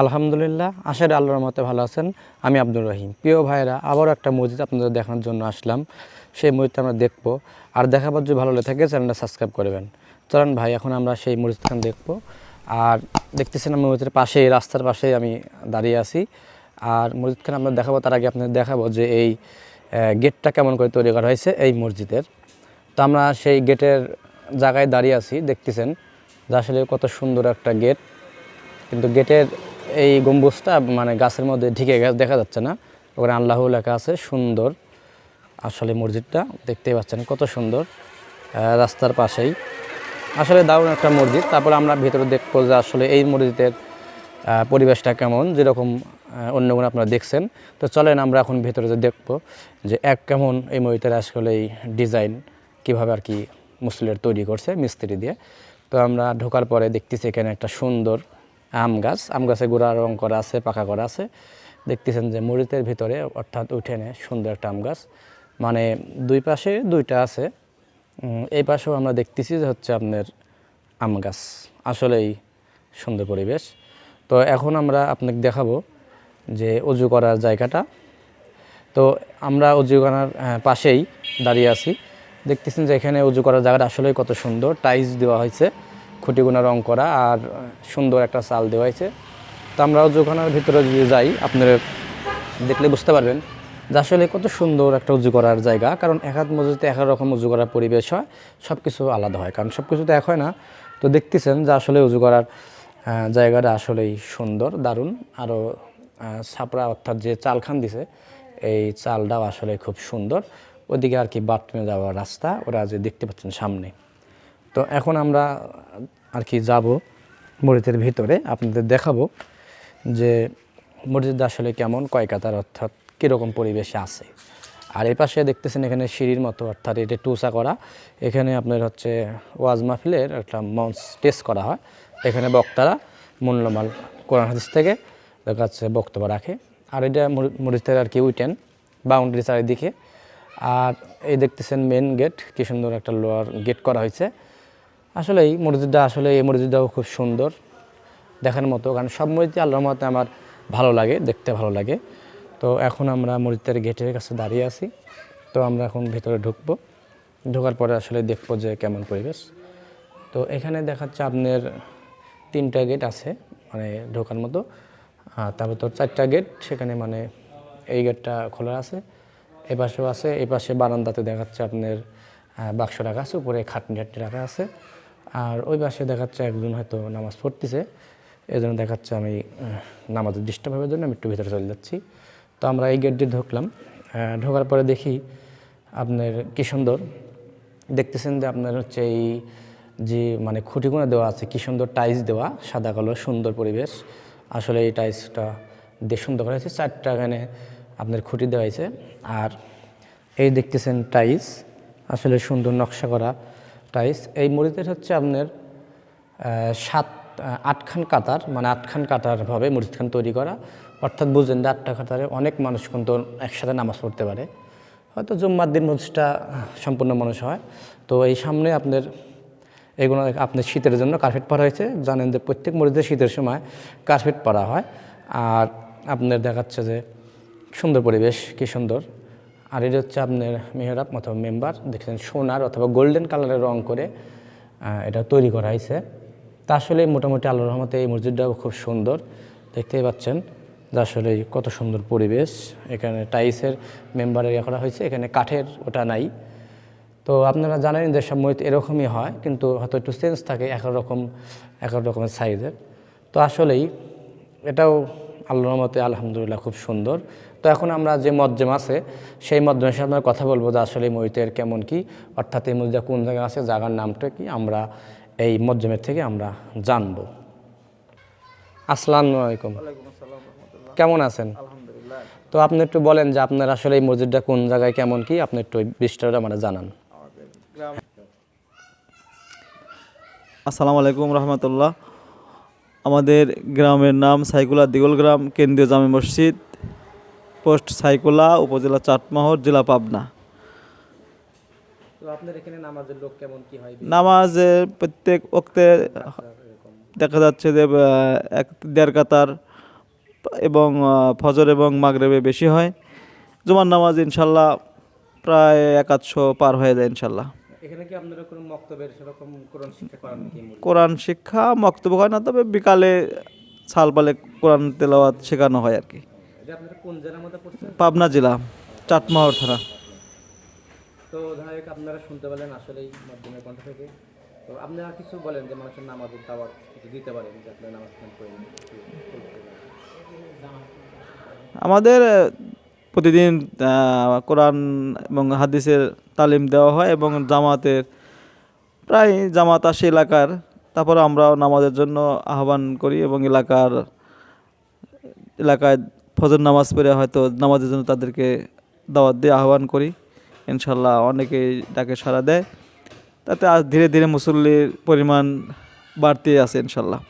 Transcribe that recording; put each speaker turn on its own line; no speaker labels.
আলহামদুলিল্লাহ আশার আল্লাহর মতে ভালো আছেন। আমি আব্দুর রহিম। প্রিয় ভাইরা আবারও একটা মসজিদ আপনাদের দেখানোর জন্য আসলাম। সেই মসজিদটা আমরা দেখব। আর দেখাবার যদি ভালো লেগে থাকে, চ্যানেলটা সাবস্ক্রাইব করবেন। চলেন ভাই, এখন আমরা সেই মসজিদখান দেখব। আর দেখতেছেন আমি মসজিদের পাশে, রাস্তার পাশেই আমি দাঁড়িয়ে আছি। আর মসজিদখান আমরা দেখাবো, তার আগে আপনাদের দেখাবো যে এই গেটটা কেমন করে তৈরি করা হয়েছে এই মসজিদের। তো আমরা সেই গেটের জায়গায় দাঁড়িয়ে আছি, দেখতেছেন যে আসলে কত সুন্দর একটা গেট। কিন্তু গেটের এই গম্বুজটা মানে গাছের মধ্যে ঢিকে গে- দেখা যাচ্ছে না। ওখানে আল্লাহ লেখা আছে সুন্দর আসলে মসজিদটা দেখতেই পাচ্ছেন কত সুন্দর রাস্তার পাশেই। আসলে দারুণ একটা মসজিদ। তারপর আমরা ভেতরে দেখব যে আসলে এই মসজিদের পরিবেশটা কেমন যেরকম আহ, অন্যগুলো আপনারা দেখছেন। তো চলেন আমরা এখন ভেতরে যে দেখব যে এক কেমন এই মসজিদের আসলে এই ডিজাইন কীভাবে আর কি মুসলির তৈরি করছে মিস্ত্রি দিয়ে। তো আমরা ঢোকার পরে দেখতেছি এখানে একটা সুন্দর আম গাছ, আম গাছে গোড়া রং করা আছে, পাকা করা আছে। দেখতেছেন যে মরিতের ভিতরে অর্থাৎ উঠেনে সুন্দর একটা আম গাছ। মানে দুই পাশে দুইটা আছে। এই পাশেও আমরা দেখতেছি যে হচ্ছে আপনার আম গাছ। আসলেই সুন্দর পরিবেশ। তো এখন আমরা আপনাকে দেখাবো যে অজু করার জায়গাটা। তো আমরা অজু করার পাশেই দাঁড়িয়ে আছি। দেখতেছেন যে এখানে উজু করার জায়গাটা আসলেই কত সুন্দর। টাইলস দেওয়া হয়েছে। খুঁটিগুনা রং করা আর সুন্দর একটা চাল দেওয়া হয়েছে। তো আমরা অজুখানার ভিতরে যদি যাই, আপনারা দেখলে বুঝতে পারবেন যে আসলে কত সুন্দর একটা উজু করার জায়গা। কারণ এক হাত এক এক রকম উজু করার পরিবেশ হয় সব কিছু আলাদা হয়। কারণ সব কিছু তো এক হয় না। তো দেখতেছেন যে আসলে উজু করার জায়গাটা আসলেই সুন্দর, দারুণ। আরও ছাপড়া অর্থাৎ যে চালখান দিছে, এই চালটাও আসলে খুব সুন্দর। ওদিকে আর কি বাথরুমে যাওয়ার রাস্তা, ওরা যে দেখতে পাচ্ছেন সামনে। তো এখন আমরা আর কি যাব মরিচের ভিতরে। আপনাদের দেখাবো যে মসজিদ আসলে কেমন, কয় কাতার, অর্থাৎ কীরকম পরিবেশে আছে। আর এই পাশে দেখতেছেন এখানে সিঁড়ির মতো, অর্থাৎ এটা টুসা করা। এখানে আপনার হচ্ছে ওয়াজ মাহফিলের একটা মঞ্চ টেস্ট করা হয়। এখানে বক্তারা মূল্যমাল কোরআন হাদিস থেকে যাচ্ছে বক্তব্য রাখে। আর এটা মসজিদের আর কি উইটেন বাউন্ডারি চারিদিকে। আর এই দেখতেছেন মেন গেট কি সুন্দর একটা লোয়ার গেট করা হয়েছে। আসলে এই মসজিদটা আসলে এই মসজিদটাও খুব সুন্দর দেখার মতো, কারণ সব মসজিদে আল্লাহর মতে আমার ভালো লাগে, দেখতে ভালো লাগে। তো এখন আমরা মসজিদের গেটের কাছে দাঁড়িয়ে আছি। তো আমরা এখন ভেতরে ঢুকবো। ঢোকার পরে আসলে দেখব যে কেমন পরিবেশ। তো এখানে দেখাচ্ছে আপনার তিনটা গেট আছে মানে ঢোকার মতো। তারপর তো চারটা গেট, সেখানে মানে এই গেটটা খোলা আছে। এই পাশেও আছে এই পাশে বারান্দাতে দেখাচ্ছে আপনার বাক্স রাখা আছে, উপরে খাটনি খাটনি রাখা আছে। আর ওই পাশে দেখাচ্ছে একজন হয়তো নামাজ পড়তেছে। এই জন্য দেখাচ্ছে আমি নামাজের ডিস্টার্ব হওয়ার জন্য আমি একটু ভিতরে চলে যাচ্ছি। তো আমরা এই গেট দিয়ে ঢুকলাম ঢোকার পরে দেখি আপনার কি সুন্দর দেখতেছেন যে আপনার হচ্ছে এই যে মানে খুঁটিগুলো দেওয়া আছে কি সুন্দর টাইলস দেওয়া, সাদা কালো, সুন্দর পরিবেশ। আসলে এই টাইলসটা দিয়ে সুন্দর করা হয়েছে। চারটা এখানে আপনার খুঁটি দেওয়া হয়েছে। আর এই দেখতেছেন টাইলস আসলে সুন্দর নকশা করা। টাইলস এই মরিদের হচ্ছে আপনার সাত আটখান কাতার মানে আটখান কাতারভাবে মসজিদখান তৈরি করা। অর্থাৎ বুঝলেন যে আটটা কাতারে অনেক মানুষ কিন্তু একসাথে নামাজ পড়তে পারে। হয়তো জুম্মার দিন মসজিদটা সম্পূর্ণ মানুষ হয়। তো এই সামনে আপনার, এগুলো আপনার শীতের জন্য কার্পেট পরা হয়েছে। জানেন যে প্রত্যেক মসজিদে শীতের সময় কার্পেট পরা হয়। আর আপনার দেখাচ্ছে যে সুন্দর পরিবেশ, কি সুন্দর। আর এটা হচ্ছে আপনার মেহরাব অথবা মেম্বার, দেখছেন সোনার অথবা গোল্ডেন কালারের রং করে এটা তৈরি করা হয়েছে। তা আসলে মোটামুটি আল্লাহর রহমতে এই মসজিদটাও খুব সুন্দর। দেখতেই পাচ্ছেন যে আসলে কত সুন্দর পরিবেশ। এখানে টাইসের মেম্বারের ইয়ে করা হয়েছে, এখানে কাঠের ওটা নাই। তো আপনারা জানেন যে সব মসজিদ এরকমই হয়, কিন্তু হয়তো একটু চেঞ্জ থাকে এক রকম এক রকমের সাইজের তো আসলেই এটাও আল্লাহর মতে আলহামদুলিল্লাহ খুব সুন্দর। তো এখন আমরা যে মজ্জেম আছে সেই মজ্জমের সাথে আমরা কথা বলব যে আসলে মসজিদের কেমন কি অর্থাৎ এই মসজিদটা কোন জায়গায় আছে জায়গার নামটা কি আমরা এই মজ্জমের থেকে আমরা জানব। আসসালামু আলাইকুম। কেমন আছেন? তো আপনি একটু বলেন যে আপনার আসলে এই মসজিদটা কোন জায়গায় কেমন কি আপনি একটু বিস্তারিত মানে জানান।
আসসালামু আলাইকুম রহমতুল্লাহ। আমাদের গ্রামের নাম সাইকুলা দিগল গ্রাম কেন্দ্রীয় জামে মসজিদ পোস্ট সাইকুলা উপজেলা চাটমোহর জেলা পাবনা।
নামাজের
নামাজে প্রত্যেক ওক্তে দেখা যাচ্ছে যে এক দেড় কাতার এবং ফজর এবং মাগরেবে বেশি হয়। জুমার নামাজ ইনশাল্লাহ প্রায় একাদশো পার হয়ে যায় ইনশাল্লাহ।
এখানে কি আপনারা কোনো মক্তবের সেরকম কোরআন শিক্ষা করান নাকি
কোরআন শিক্ষা মক্তব্য হয় না তবে বিকালে সাল পালে কোরআন তেলাওয়াত শেখানো হয় আর কি।
এটা আপনারা কোন জেলার মধ্যে পড়ছেন?
পাবনা জেলা চাটমাহর থানা।
তো আপনারা শুনতে পেলেন আসলেই মাধ্যমের কণ্ঠ থেকে। তো আপনারা কিছু বলেন যে মানুষের নামাজের দাওয়াত দিতে পারেন যে আপনারা নামাজ
আমাদের প্রতিদিন কোরআন এবং হাদিসের তালিম দেওয়া হয় এবং জামাতের প্রায় জামাত আসে এলাকার। তারপর আমরাও নামাজের জন্য আহ্বান করি এবং এলাকার, এলাকায় ফজর নামাজ পড়ে হয়তো নামাজের জন্য তাদেরকে দাওয়াত দিয়ে আহ্বান করি। ইনশাল্লাহ অনেকেই ডাকে সাড়া দেয়। তাতে আজ ধীরে ধীরে মুসল্লির পরিমাণ বাড়তে আছে ইনশাল্লাহ।